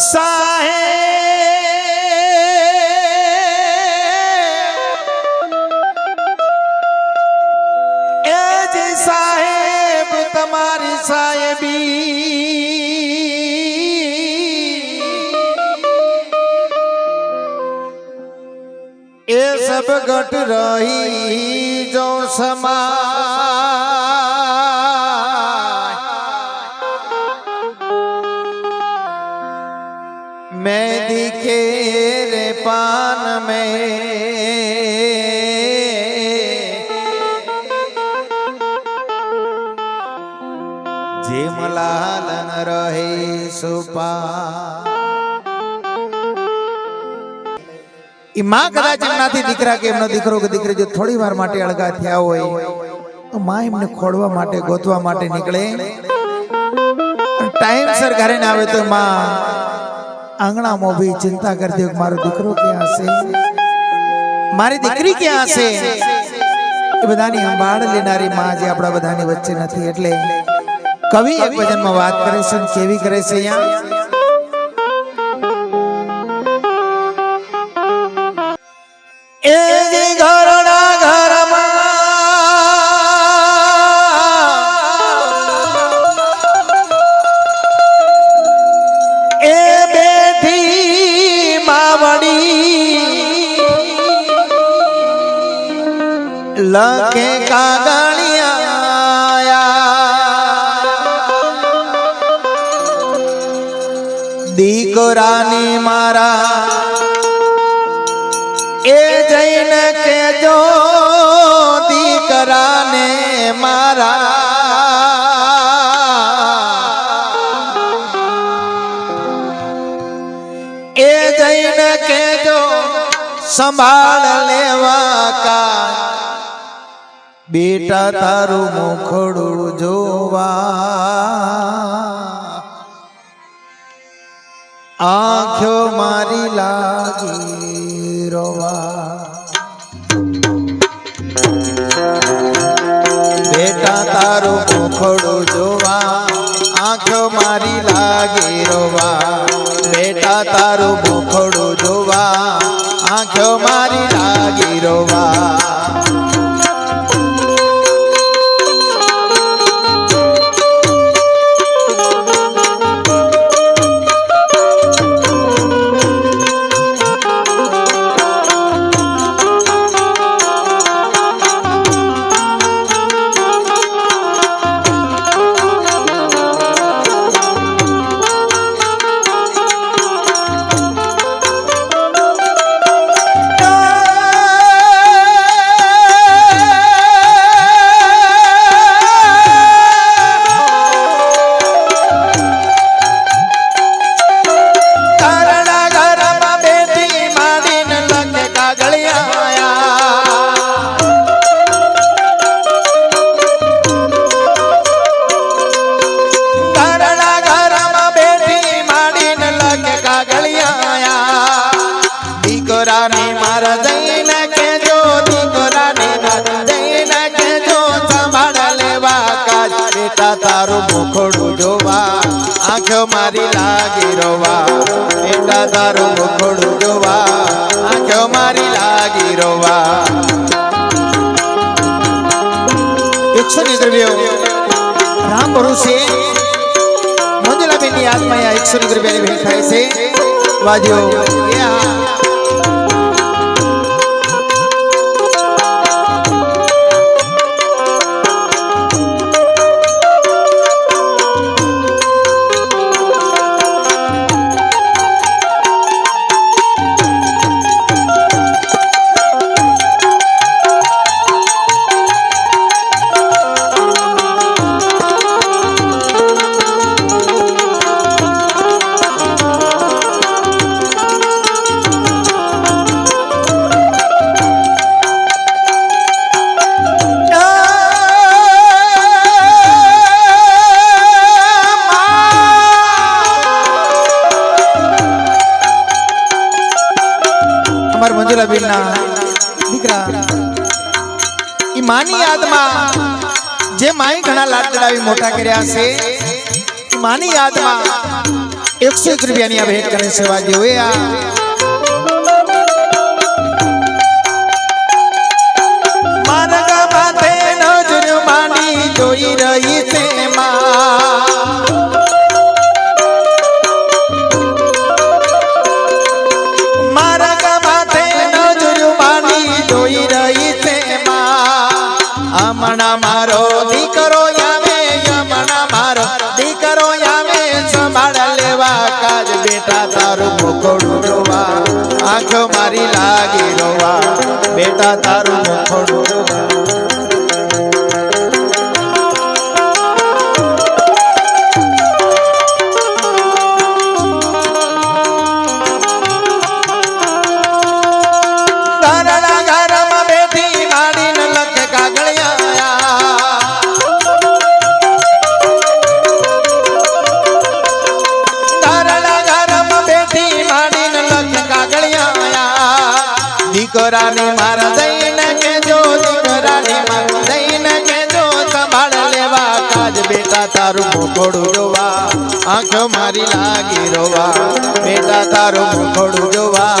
साहे प्रगट रही जो समा मैं दिखे रे पान में। जे मलाल रहे सुपा। ઈ માં કદાચ એમનાથી દીકરા કે એમનો દીકરો કે દીકરી જો થોડી વાર માટે અળગા થયા હોય, તો માં એમને ખોડવા માટે, ગોતવા માટે નીકળે. ટાઈમ સર ઘરે ના આવે તો માં આંગણામાં ઊભી ચિંતા કરતી હોય મારો દીકરો ક્યાં હશે? મારી દીકરી ક્યાં હશે? એ બધાની સંભાળ લેનારી માં જે આપણા બધાની વચ્ચે નથી. એટલે કવિ એક ભજનમાં વાત કરે છે કેવી કરે છે અહીંયા? લખે કાગળિયા દીકરાની મારા એ જઈને કેજો દીકરાને મારા એ જઈને કેજો સંભાળ લેવા કા બેટા તારું મોખડું જોવા. આંખો મારી લાગી રોવા. બેટા તારું મોખડું જોવા. આંખો મારી લાગી રોવા. બેટા તારું મોખડું જોવા. આંખો મારી લાગી રોવા. દીકરાની મારા જઈને કેજો દીકરાની મારા જઈને કેજો સંભાળ લેવા કાજ. બેટા, તારું મુખડું જોવા, આંખો મારી લાગી રોવા. બેટા, તારું મુખડું જોવા, આંખો મારી લાગી રોવા. એકસો ની દ્રવ્યો. રામ ભરોસે. મંજુલાબેનની આત્મા એકસો ની દ્રવ્યની ભેટ થાય છે. વાજ્યો. એ હા મંજુલાબેનના દીકરા ઈ માની યાદમાં જે માઈ ઘણા લાડ લડાવી મોટા કર્યા છે ઈ માની યાદમાં એકસો એક રૂપિયાની આ ભેટ કરે સેવા જેવું આ મારો દીકરો આવે હમણાં મારો દીકરો આવે સંભાળ લેવા કાજ બેટા તારું મોકળું જોવા. આંખો મારી લાગી રોવા. બેટા તારું મોકળું જોવા. દીકરાની મારા દઈને કેજો દીકરાની મારા દઈને કેજો સંભાળ લેવા કાજ બેટા તારું મોખોડું જોવા. આંખો મારી લાગી રોવા, બેટા તારું મોખોડું જોવા.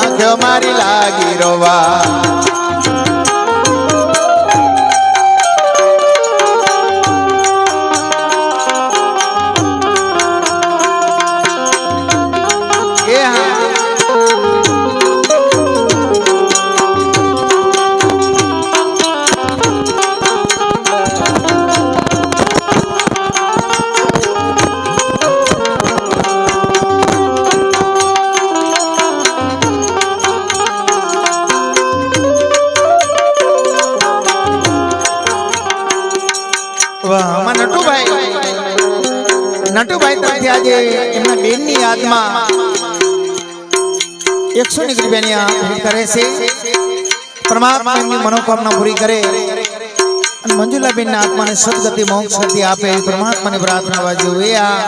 આંખો મારી લાગી રોવા. આજે બેનની યાદમાં એકસો ની રૂપિયાની આ કરે છે. પરમાત્મા મનોકામના પૂરી કરે અને મંજુલાબેનના આત્માને સદગતિ, મોક્ષ ગતિ આપે પરમાત્માની પ્રાર્થના એ આ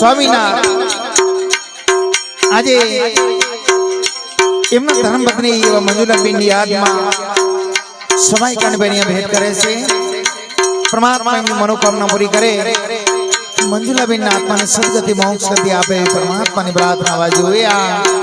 સ્વામીના આજે એમના ધર્મપત્ની એવા મંજુલાબેનની યાદમાં સવાઈ કાનબેની ભેટ કરે છે. પરમાત્મા એમની મનોકામના પૂરી કરે. મંજુલાબેનના આત્માને સદગતિ મોક્ષ ગતિ આપે. પરમાત્માની પ્રાર્થના એ આ.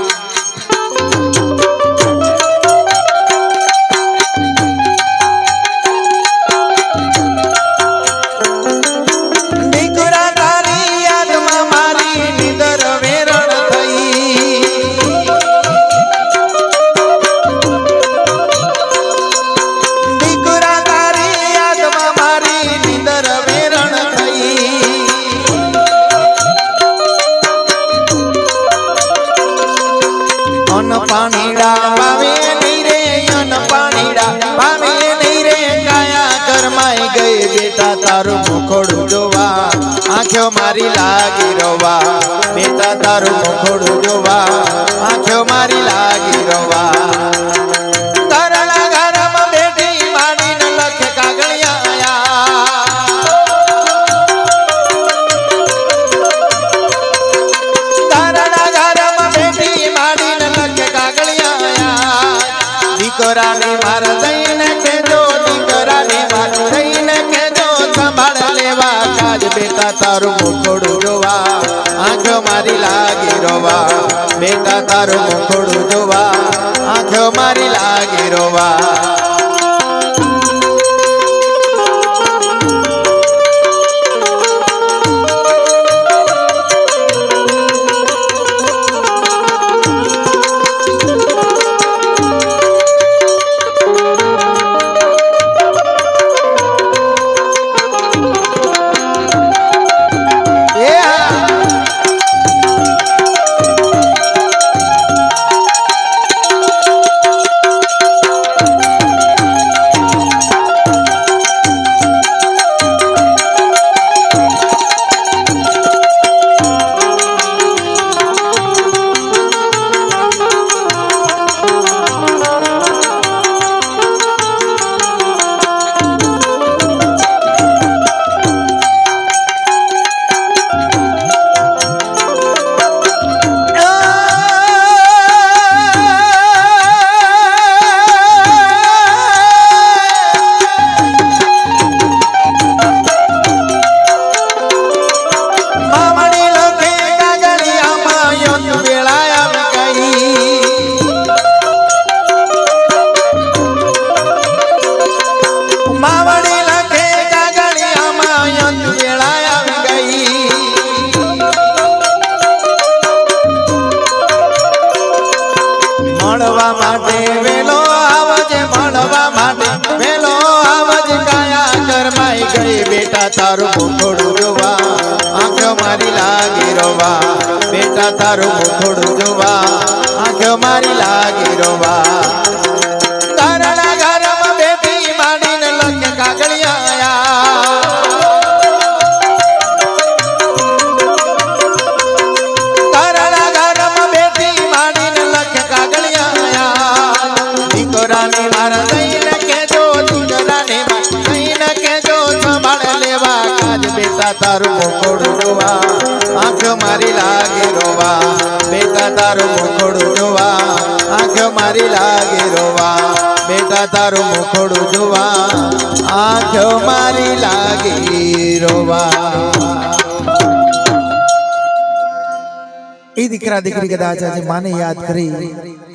પાણીડા પાવે નહીં રે, કાયા કરમાઈ ગઈ બેટા, તારું મુખોડું જોવા. આંખો મારી લાગી રોવા. બેટા, તારું મુખોડું જોવા. આંખો મારી લાગી રોવા. દીકરાને માર જઈને કેજો દીકરાને માર જઈને કેજો સંભાળ લેવા કાજ બેટા તારું મુખોડું જોવા, આંખ મારી લાગી રોવા, બેટા તારું મુખોડું જોવા, આંખ મારી લાગી રોવા. બેટા તારું મુખોડું જોવા. આંખ મારી લાગી રોવા. બેટા તારું મુખોડું જોવા. આંખ મારી લાગી રોવા. બેટા તારું મોકોડું જોવા આંખ મારી લાગી રોવા બેટા તારું મોકોડું જોવા આંખ મારી લાગી રોવા બેટા તારું મોકોડું જોવા આંખ મારી લાગી રોવા એ દીકરા દીકરી કદાચ આજે માને યાદ કરી